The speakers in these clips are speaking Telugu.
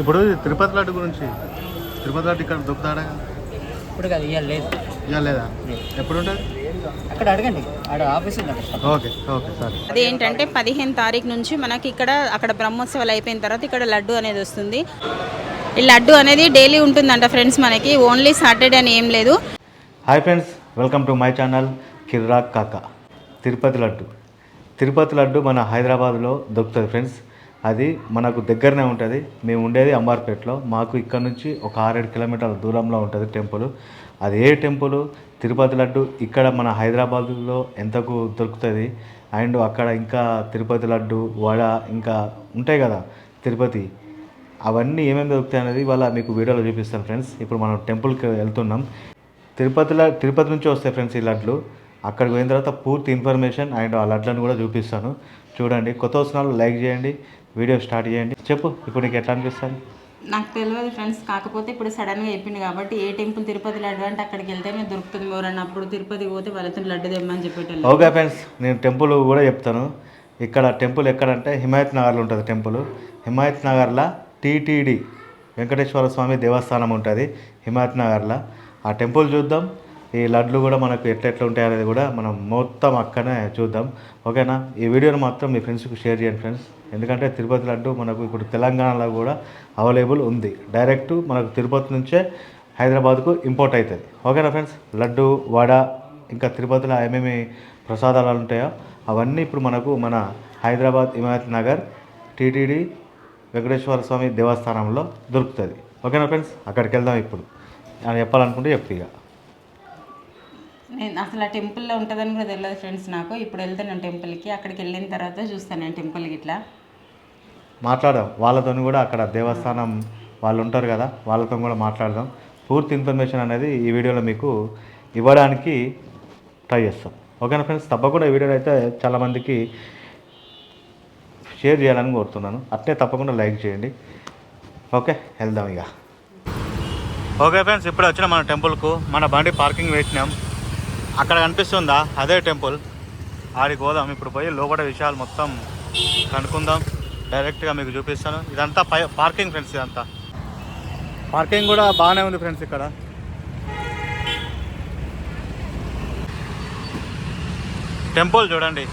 ఇప్పుడు తిరుపతి లడ్డు గురించి తిరుపతి లడ్డు ఇక్కడ దొరుకుతాడా ఇప్పుడు కాదు ఇవాళ లేదు. ఇక లేదా? ఎప్పుడు ఉంటుంది అక్కడ అడగండి. ఓకే ఓకే సరే. అదేంటంటే పదిహేను తారీఖు నుంచి మనకి ఇక్కడ అక్కడ బ్రహ్మోత్సవాలు అయిపోయిన తర్వాత ఇక్కడ లడ్డు అనేది వస్తుంది. ఈ లడ్డు అనేది డైలీ ఉంటుందంట ఫ్రెండ్స్ మనకి ఓన్లీ సాటర్డే అని ఏం లేదు. Hi friends welcome to my channel Kirrak Kaka Tirupati laddu Tirupati laddu మన హైదరాబాద్లో దొరుకుతుంది ఫ్రెండ్స్ అది మనకు దగ్గరనే ఉంటుంది. మేము ఉండేది అంబార్పేటలో. మాకు ఇక్కడ నుంచి ఒక ఆరేడు కిలోమీటర్ల దూరంలో ఉంటుంది టెంపుల్. అది ఏ టెంపుల్? తిరుపతి లడ్డు. ఇక్కడ మన హైదరాబాద్లో ఎంతకు దొరుకుతుంది? అండ్ అక్కడ ఇంకా తిరుపతి లడ్డు వడ ఇంకా ఉంటాయి కదా తిరుపతి. అవన్నీ ఏమేమి దొరుకుతాయి అనేది ఇవాళ మీకు వీడియోలో చూపిస్తాను ఫ్రెండ్స్. ఇప్పుడు మనం టెంపుల్కి వెళ్తున్నాం. తిరుపతిలో తిరుపతి నుంచి వస్తాయి ఫ్రెండ్స్ ఈ లడ్లు. అక్కడికి పోయిన తర్వాత పూర్తి ఇన్ఫర్మేషన్ అండ్ ఆ లడ్లను కూడా చూపిస్తాను. చూడండి కొత్త వస్తున్నారు లైక్ చేయండి. వీడియో స్టార్ట్ చేయండి. చెప్పు ఇప్పుడు నీకు ఎట్లా అనిపిస్తుంది? నాకు తెలియదు ఫ్రెండ్స్ కాకపోతే ఇప్పుడు సడన్గా చెప్పింది కాబట్టి ఏ టెంపుల్ తిరుపతి లడ్డు అంటే అక్కడికి వెళ్తేనే దొరుకుతుంది. ఎవరన్నా అప్పుడు తిరుపతి పోతే వాళ్ళతో లడ్డు తెమ్మని చెప్పేటోళ్ళు. ఓకే ఫ్రెండ్స్ నేను టెంపుల్ కూడా చెప్తాను. ఇక్కడ టెంపుల్ ఎక్కడంటే హిమాయత్ నగర్లో ఉంటుంది టెంపుల్. హిమాయత్ నగర్లో టీటీడీ వెంకటేశ్వర స్వామి దేవస్థానం ఉంటుంది హిమాయత్ నగర్లో. ఆ టెంపుల్ చూద్దాం. ఈ లడ్లు కూడా మనకు ఎట్లా ఎట్లా ఉంటాయి అనేది కూడా మనం మొత్తం అక్కనే చూద్దాం. ఓకేనా? ఈ వీడియోని మాత్రం మీ ఫ్రెండ్స్కి షేర్ చేయండి ఫ్రెండ్స్. ఎందుకంటే తిరుపతి లడ్డు మనకు ఇప్పుడు తెలంగాణలో కూడా అవైలబుల్ ఉంది. డైరెక్ట్ మనకు తిరుపతి నుంచే హైదరాబాద్కు ఇంపోర్ట్ అవుతుంది ఓకేనా ఫ్రెండ్స్? లడ్డు వడ ఇంకా తిరుపతిలో ఏమేమి ప్రసాదాలు ఉంటాయో అవన్నీ ఇప్పుడు మనకు మన హైదరాబాద్ హిమాయత్ నగర్ టీటీడీ వెంకటేశ్వర స్వామి దేవస్థానంలో దొరుకుతుంది. ఓకేనా ఫ్రెండ్స్? అక్కడికి వెళ్దాం ఇప్పుడు. అని చెప్పాలనుకుంటే చెప్పు నేను అసలు ఆ టెంపుల్లో ఉంటుందని కూడా తెలియదు ఫ్రెండ్స్ నాకు. ఇప్పుడు వెళ్తే నేను టెంపుల్కి. అక్కడికి వెళ్ళిన తర్వాత చూస్తాను నేను టెంపుల్కి ఇట్లా మాట్లాడదాం వాళ్ళతో కూడా అక్కడ దేవస్థానం వాళ్ళు ఉంటారు కదా వాళ్ళతో కూడా మాట్లాడదాం. పూర్తి ఇన్ఫర్మేషన్ అనేది ఈ వీడియోలో మీకు ఇవ్వడానికి ట్రై చేస్తాం. ఓకేనా ఫ్రెండ్స్? తప్పకుండా ఈ వీడియో అయితే చాలామందికి షేర్ చేయాలని కోరుతున్నాను. అట్లే తప్పకుండా లైక్ చేయండి. ఓకే వెళ్దాం ఇక. ఓకే ఫ్రెండ్స్ ఇప్పుడు వచ్చిన మన టెంపుల్కు. మన బండి పార్కింగ్ పెట్టినాం అక్కడ కనిపిస్తుందా? అదే టెంపుల్. ఆడికి పోదాం. ఇప్పుడు పోయి లోపల విషయాలు మొత్తం కనుక్కుందాం. డైరెక్ట్గా మీకు చూపిస్తాను. ఇదంతా పై పార్కింగ్ ఫ్రెండ్స్ ఇదంతా. పార్కింగ్ కూడా బాగానే ఉంది ఫ్రెండ్స్ ఇక్కడ. టెంపుల్ చూడండి.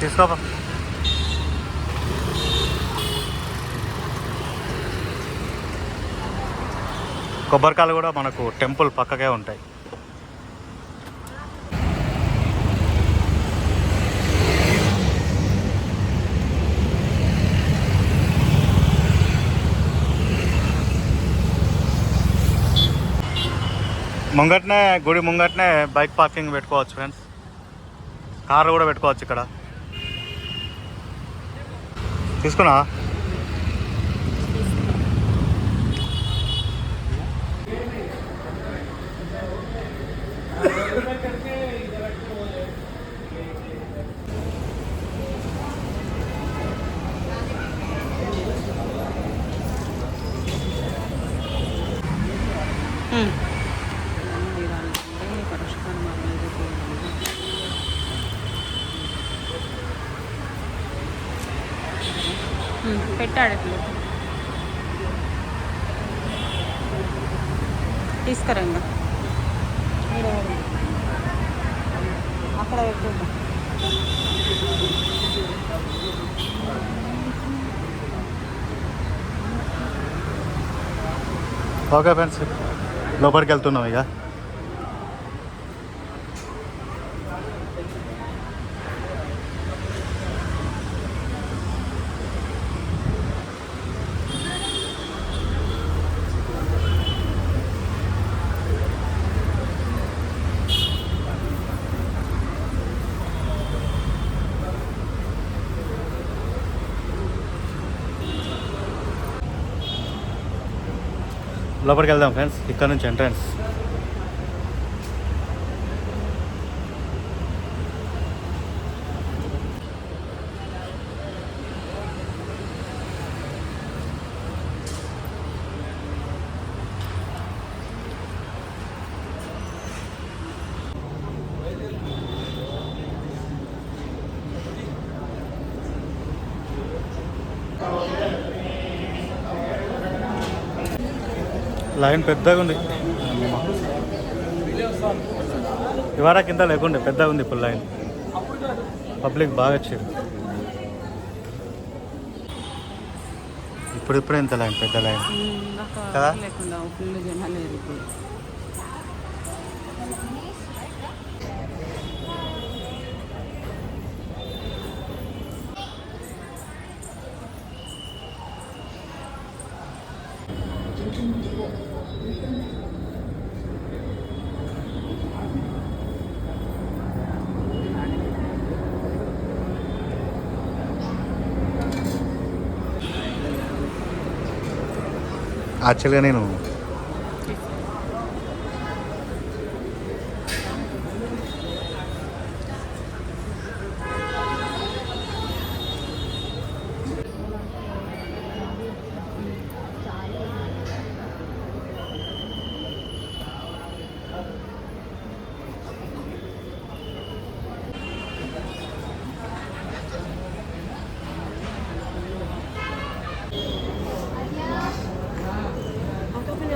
తీసుకోపా కొబ్బరికాయలు కూడా మనకు టెంపుల్ పక్కకే ఉంటాయి. ముంగట్నే గుడి ముంగట్నే బైక్ పార్కింగ్ పెట్టుకోవచ్చు ఫ్రెండ్స్ కారు కూడా పెట్టుకోవచ్చు ఇక్కడ. తీసుకున్నా పెట్టాడు అట్లా. తీసుకురా ఇంకా అక్కడ పెట్టుకుంటా ఓకే ఫ్రెండ్స్ లోపలికి వెళ్తున్నాం ఇక. లోపలికి వెళ్దాం ఫ్రెండ్స్ ఇక్కడ నుంచి ఎంట్రన్స్ లైన్ పెద్దగా ఉంది. ఇవాళ కింద లేకుండే పెద్దగా ఉంది ఇప్పుడు లైన్. పబ్లిక్ బాగా వచ్చారు ఇప్పుడు ఇప్పుడే ఇంత లైన్ పెద్ద లైన్. కదా? యాక్చువల్గా నేను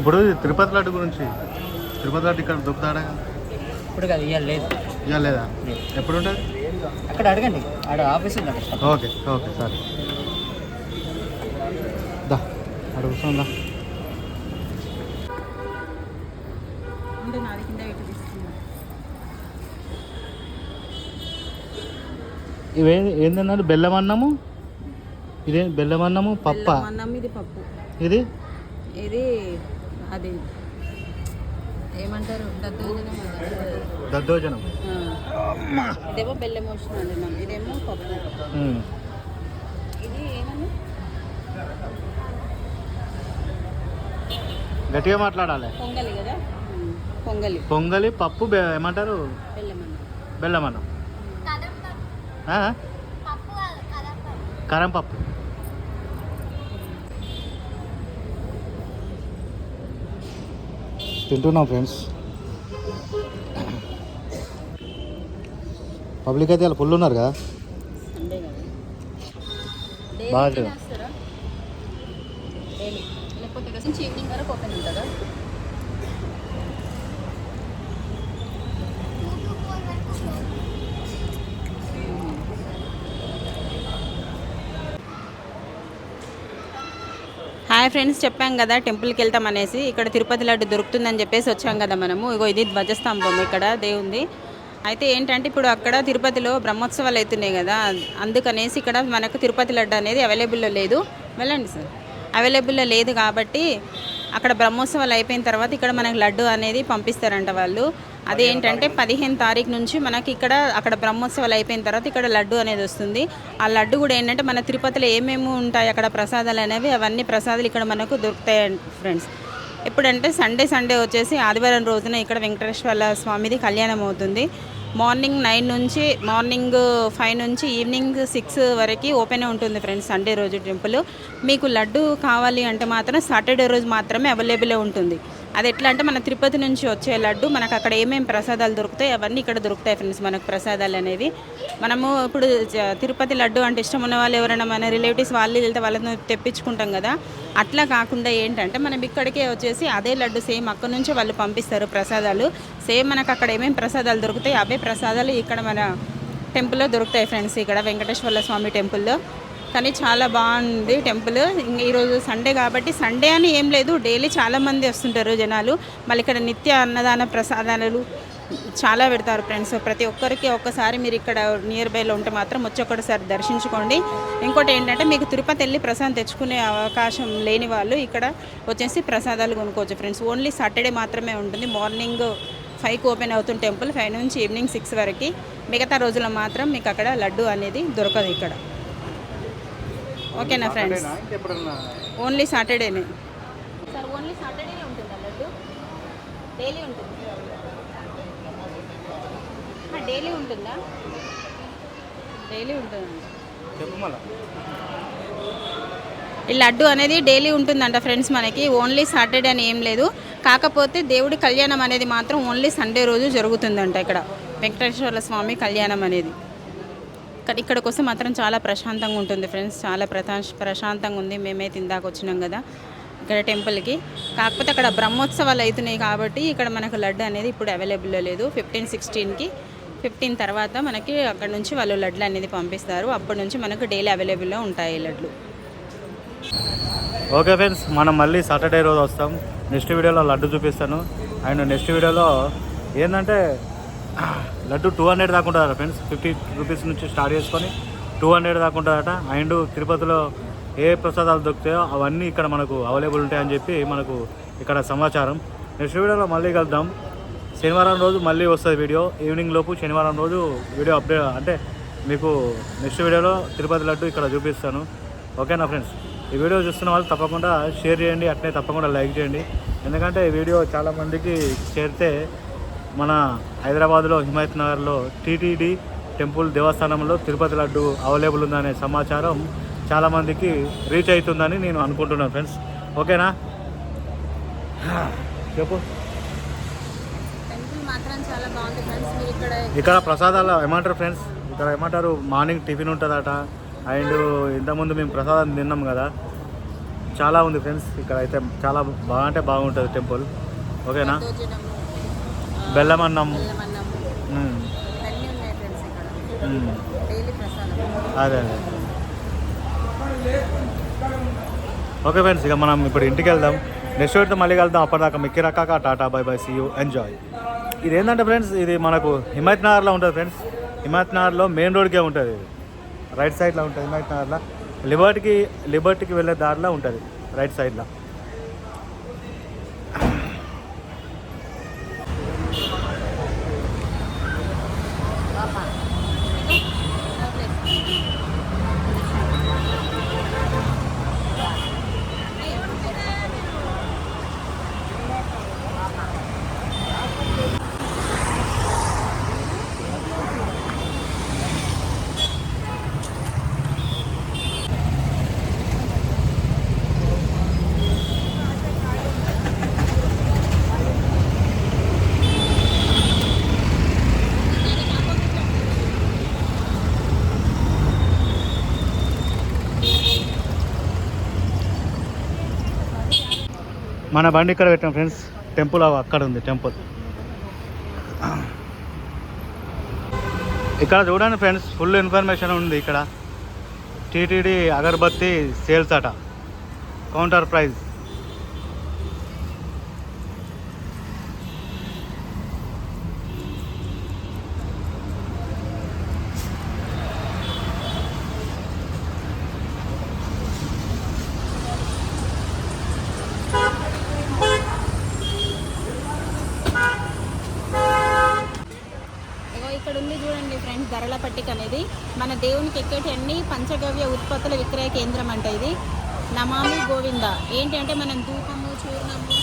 ఇప్పుడు తిరుపతి లడ్డు గురించి తిరుపతి లడ్డు ఇక్కడ దొరుకుతాడా ఇప్పుడు కాదు ఇవాళ లేదు. ఇవాళ లేదా? ఎప్పుడు ఉంటుంది అక్కడ అడగండి ఆడ ఆఫీస్ ఉంది అక్కడ. ఓకే ఓకే సరే. దా తీసుకున్నా ఇవే ఏంటన్నారు బెల్లం అన్నము ఇదే బెల్లం అన్నము పప్ప ఇది పప్పు. ఇది? ఇది అది ఏమంటారు? దద్దోజనం. ఇదేమో బెల్లం వచ్చిన అన్నం ఇదేమో పప్పు. ఇది ఏమన్నా గట్టిగా మాట్లాడాలి. పొంగలి కదా. పొంగలి. పొంగలి పప్పు ఏమంటారు? బెల్లం అన్నం బెల్లం అన్నం ఆ? కారం పప్పు తింటున్నాం ఫ్రెండ్స్. పబ్లిక్ అయితే ఫుల్ ఉన్నారు కదా? సండే కదా బాగా హాయ్ ఫ్రెండ్స్ చెప్పాం కదా టెంపుల్కి వెళ్తాం అనేసి. ఇక్కడ తిరుపతి లడ్డు దొరుకుతుందని చెప్పేసి వచ్చాం కదా మనము. ఇగో ఇది ధ్వజస్తంభం ఇక్కడ దేవుంది. అయితే ఏంటంటే ఇప్పుడు అక్కడ తిరుపతిలో బ్రహ్మోత్సవాలు అవుతున్నాయి కదా. అందుకనేసి ఇక్కడ మనకు తిరుపతి లడ్డు అనేది అవైలబుల్లో లేదు. వెళ్ళండి సార్. అవైలబుల్లో లేదు కాబట్టి అక్కడ బ్రహ్మోత్సవాలు అయిపోయిన తర్వాత ఇక్కడ మనకు లడ్డు అనేది పంపిస్తారంట వాళ్ళు. అదేంటంటే పదిహేను తారీఖు. నుంచి మనకి ఇక్కడ అక్కడ బ్రహ్మోత్సవాలు అయిపోయిన తర్వాత ఇక్కడ లడ్డు అనేది వస్తుంది. ఆ లడ్డు కూడా ఏంటంటే మన తిరుపతిలో ఏమేమి ఉంటాయి అక్కడ ప్రసాదాలు అనేవి అవన్నీ ప్రసాదాలు ఇక్కడ మనకు దొరుకుతాయి ఫ్రెండ్స్. ఎప్పుడంటే సండే సండే వచ్చేసి ఆదివారం రోజున ఇక్కడ వెంకటేశ్వర స్వామిది కళ్యాణం అవుతుంది. మార్నింగ్ నైన్ నుంచి మార్నింగ్ ఫైవ్ నుంచి ఈవినింగ్ సిక్స్ వరకు ఓపెన్ ఉంటుంది ఫ్రెండ్స్ సండే రోజు టెంపుల్. మీకు లడ్డు కావాలి అంటే మాత్రం సాటర్డే రోజు మాత్రమే అవైలబుల్ ఉంటుంది. అది ఎట్లా అంటే మన తిరుపతి నుంచి వచ్చే లడ్డు మనకు అక్కడ ఏమేమి ప్రసాదాలు దొరుకుతాయి అవన్నీ ఇక్కడ దొరుకుతాయి ఫ్రెండ్స్ మనకు ప్రసాదాలు అనేవి. మనము ఇప్పుడు తిరుపతి లడ్డు అంటే ఇష్టం ఉన్న వాళ్ళు ఎవరైనా మన రిలేటివ్స్ వాళ్ళు వెళ్తే వాళ్ళని తెప్పించుకుంటాం కదా. అట్లా కాకుండా ఏంటంటే మనం ఇక్కడికే వచ్చేసి అదే లడ్డు సేమ్ అక్కడ నుంచి వాళ్ళు పంపిస్తారు ప్రసాదాలు. సేమ్ మనకు అక్కడ ఏమేమి ప్రసాదాలు దొరుకుతాయి అవే ప్రసాదాలు ఇక్కడ మన టెంపుల్లో దొరుకుతాయి ఫ్రెండ్స్ ఇక్కడ వెంకటేశ్వర స్వామి టెంపుల్లో. కానీ చాలా బాగుంది టెంపుల్. ఇంకా ఈరోజు సండే కాబట్టి సండే అని ఏం లేదు. డైలీ చాలా మంది వస్తుంటారు జనాలు. మళ్ళీ ఇక్కడ నిత్య అన్నదాన ప్రసాదాలు చాలా పెడతారు ఫ్రెండ్స్. ప్రతి ఒక్కరికి ఒక్కసారి మీరు ఇక్కడ నియర్ బైలో ఉంటే మాత్రం వచ్చి ఒక్కసారి దర్శించుకోండి. ఇంకోటి ఏంటంటే మీకు తిరుపతి వెళ్ళి ప్రసాదం తెచ్చుకునే అవకాశం లేని వాళ్ళు ఇక్కడ వచ్చేసి ప్రసాదాలు కొనుక్కోవచ్చు ఫ్రెండ్స్. ఓన్లీ సాటర్డే మాత్రమే ఉంటుంది. మార్నింగ్ ఫైవ్కి ఓపెన్ అవుతుంది టెంపుల్. ఫైవ్ నుంచి ఈవినింగ్ సిక్స్ వరకు. మిగతా రోజుల్లో మాత్రం మీకు అక్కడ లడ్డు అనేది దొరకదు ఇక్కడ. ఓకేనా ఫ్రెండ్స్? ఓన్లీ సాటర్డేనే. సార్ ఓన్లీ సాటర్డేనే ఉంటుందా లడ్డు డైలీ ఉంటుంది డైలీ ఉంటుందా? డైలీ ఉంటుందండి. ఈ లడ్డు అనేది డైలీ ఉంటుందంట ఫ్రెండ్స్ మనకి. ఓన్లీ సాటర్డే అని ఏం లేదు. కాకపోతే దేవుడి కళ్యాణం అనేది మాత్రం ఓన్లీ సండే రోజు జరుగుతుందంట ఇక్కడ. వెంకటేశ్వర స్వామి కళ్యాణం అనేది. కానీ ఇక్కడికి వస్తే మాత్రం చాలా ప్రశాంతంగా ఉంటుంది ఫ్రెండ్స్. చాలా ప్రశా ప్రశాంతంగా ఉంది. మేమైతే ఇందాక వచ్చినాం కదా ఇక్కడ టెంపుల్కి కాకపోతే అక్కడ బ్రహ్మోత్సవాలు అవుతున్నాయి కాబట్టి ఇక్కడ మనకు లడ్డు అనేది ఇప్పుడు అవైలబుల్లో లేదు. ఫిఫ్టీన్ సిక్స్టీన్కి ఫిఫ్టీన్ తర్వాత మనకి అక్కడ నుంచి వాళ్ళు లడ్లు అనేది పంపిస్తారు. అప్పటి నుంచి మనకు డైలీ అవైలబుల్లో ఉంటాయి లడ్లు. ఓకే ఫ్రెండ్స్ మనం మళ్ళీ సాటర్డే రోజు వస్తాం. నెక్స్ట్ వీడియోలో లడ్డు చూపిస్తాను. అండ్ నెక్స్ట్ వీడియోలో ఏంటంటే లడ్డు టూ హండ్రెడ్ దాకా ఉంటుందట ఫ్రెండ్స్ ఫిఫ్టీ రూపీస్ నుంచి స్టార్ట్ చేసుకొని టూ హండ్రెడ్ దాకా ఉంటుందట. అండ్ తిరుపతిలో ఏ ప్రసాదాలు దొరుకుతాయో అవన్నీ ఇక్కడ మనకు అవైలబుల్ ఉంటాయని చెప్పి మనకు ఇక్కడ సమాచారం. నెక్స్ట్ వీడియోలో మళ్ళీ కలుద్దాం. శనివారం రోజు మళ్ళీ వస్తుంది వీడియో ఈవినింగ్ లోపు శనివారం రోజు వీడియో అప్డేట్ అంటే మీకు నెక్స్ట్ వీడియోలో తిరుపతి లడ్డు ఇక్కడ చూపిస్తాను. ఓకేనా ఫ్రెండ్స్ ఈ వీడియో చూస్తున్న వాళ్ళు తప్పకుండా షేర్ చేయండి. అట్నే తప్పకుండా లైక్ చేయండి. ఎందుకంటే ఈ వీడియో చాలామందికి చేరితే మన హైదరాబాద్లో హిమాయత్ నగర్లో టీటీడీ టెంపుల్ దేవస్థానంలో తిరుపతి లడ్డు అవైలబుల్ ఉందనే సమాచారం చాలామందికి రీచ్ అవుతుందని నేను అనుకుంటున్నాను ఫ్రెండ్స్. ఓకేనా? చెప్పు. ఇక్కడ ప్రసాదాలు ఏమంటారు ఫ్రెండ్స్? ఇక్కడ ఏమంటారు? మార్నింగ్ టిఫిన్ ఉంటుందట. అండ్ ఇంతకుముందు మేము ప్రసాదం తిన్నాం కదా. చాలా ఉంది ఫ్రెండ్స్. ఇక్కడ అయితే చాలా బాగా అంటే బాగుంటుంది టెంపుల్. ఓకేనా? బెల్లం అన్నం అదే అదే. ఓకే ఫ్రెండ్స్ ఇక మనం ఇప్పుడు ఇంటికి వెళ్దాం. నెక్స్ట్ వీడితో మళ్ళీ వెళ్దాం అప్పటిదాకా మిక్కి రకాక tata bye bye see you enjoy ఇది ఏంటంటే ఫ్రెండ్స్ ఇది మనకు హిమాయత్ నగర్లో ఉంటుంది ఫ్రెండ్స్. హిమాయత్ నగర్లో మెయిన్ రోడ్కే ఉంటుంది ఇది. రైట్ సైడ్లో ఉంటుంది హిమాయత్ నగర్లో. లిబర్టీకి లిబర్టీకి వెళ్ళే దారిలో ఉంటుంది. రైట్ సైడ్లో. మన బండి ఇక్కడ పెట్టాం ఫ్రెండ్స్. టెంపుల్ అక్కడ ఉంది టెంపుల్. ఇక్కడ చూడండి ఫ్రెండ్స్ ఫుల్ ఇన్ఫర్మేషన్ ఉంది ఇక్కడ. టీటీడీ అగరబత్తి సేల్స్ అట. కౌంటర్ ప్రైస్ ఇగో ఇక్కడ ఉంది చూడండి ధరల పట్టిక అనేది మన దేవునికి ఎక్కేటి పంచగవ్య ఉత్పత్తుల విక్రయ కేంద్రం అంట ఇది. నమామి గోవింద. ఏంటి అంటే మనం ధూపము చూర్ణము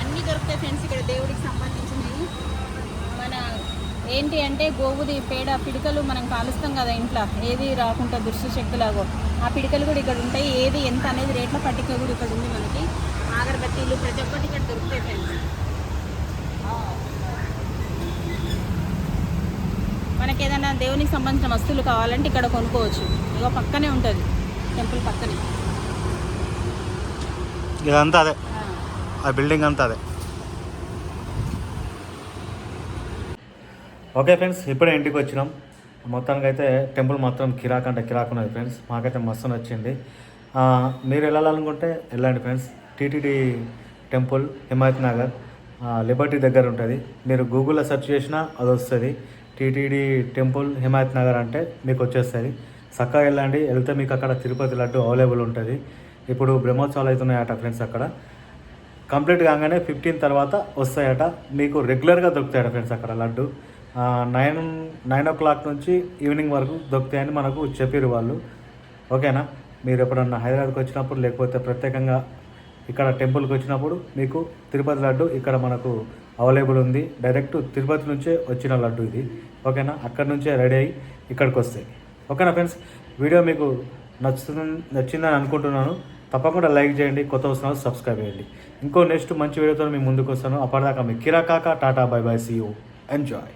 అన్నీ దొరుకుతాయి ఫ్రెండ్స్ ఇక్కడ దేవుడికి సంబంధించినవి. మన ఏంటి అంటే గోవుది పేడ పిడికలు మనం కాలుస్తాం కదా ఇంట్లో. ఏది రాకుండా దుష్ట శక్తులాగో ఆ పిడికలు కూడా ఇక్కడ ఉంటాయి. ఏది ఎంత అనేది రేట్ల పట్టిక కూడా ఇక్కడ ఉంది మనకి. అగరబత్తీలు ప్రతి ఒక్కటి ఇక్కడ దొరుకుతాయి ఫ్రెండ్స్. మనకి ఏదైనా దేవునికి సంబంధించిన వస్తువులు కావాలంటే ఇక్కడ కొనుక్కోవచ్చు. ఇగో పక్కనే ఉంటుంది. టెంపుల్ పక్కనే. ఇదంతా అదే. ఆ. బిల్డింగ్ అంతా అదే. ఓకే ఫ్రెండ్స్ ఇప్పుడే ఇంటికి వచ్చినాం. మొత్తానికి అయితే టెంపుల్ మాత్రం కిరాక్ అంటే కిరాక్ ఉన్నది ఫ్రెండ్స్. మాకైతే మస్తు నచ్చింది. ఆ, మీరు వెళ్ళాలనుకుంటే వెళ్ళండి friends. TTD temple Himayat Nagar ఆ, లిబర్టీ దగ్గర ఉంటుంది. మీరు గూగుల్లో సెర్చ్ చేసినా అది వస్తుంది టీటీడీ టెంపుల్ హిమాయత్ నగర్ అంటే మీకు వచ్చేస్తుంది చక్కగా వెళ్ళండి వెళ్తే మీకు అక్కడ తిరుపతి లడ్డు అవైలబుల్ ఉంటుంది. ఇప్పుడు బ్రహ్మోత్సవాలు అవుతున్నాయట ఫ్రెండ్స్ అక్కడ. కంప్లీట్ కాగానే ఫిఫ్టీన్ తర్వాత వస్తాయట. మీకు రెగ్యులర్గా దొరుకుతాయట ఫ్రెండ్స్ అక్కడ laddu. Nine nine o'clock నుంచి ఈవినింగ్ వరకు దొరుకుతాయని మనకు చెప్పారు వాళ్ళు. ఓకేనా? మీరు ఎప్పుడన్నా హైదరాబాద్కి వచ్చినప్పుడు లేకపోతే ప్రత్యేకంగా ఇక్కడ టెంపుల్కి వచ్చినప్పుడు మీకు తిరుపతి లడ్డు ఇక్కడ మనకు అవైలబుల్ ఉంది. డైరెక్ట్ తిరుపతి నుంచే వచ్చిన లడ్డు ఇది. ఓకేనా? అక్కడ నుంచే రెడీ అయ్యి ఇక్కడికి వస్తాయి ఓకేనా ఫ్రెండ్స్? వీడియో మీకు నచ్చుతుంది నచ్చిందని అనుకుంటున్నాను. తప్పకుండా లైక్ చేయండి కొత్త వస్తున్నారు సబ్స్క్రైబ్ చేయండి. ఇంకో నెక్స్ట్ మంచి వీడియోతో మీ ముందుకు వస్తాను. అప్పటిదాకా మీ కిరాకాక tata bye bye see you. Enjoy.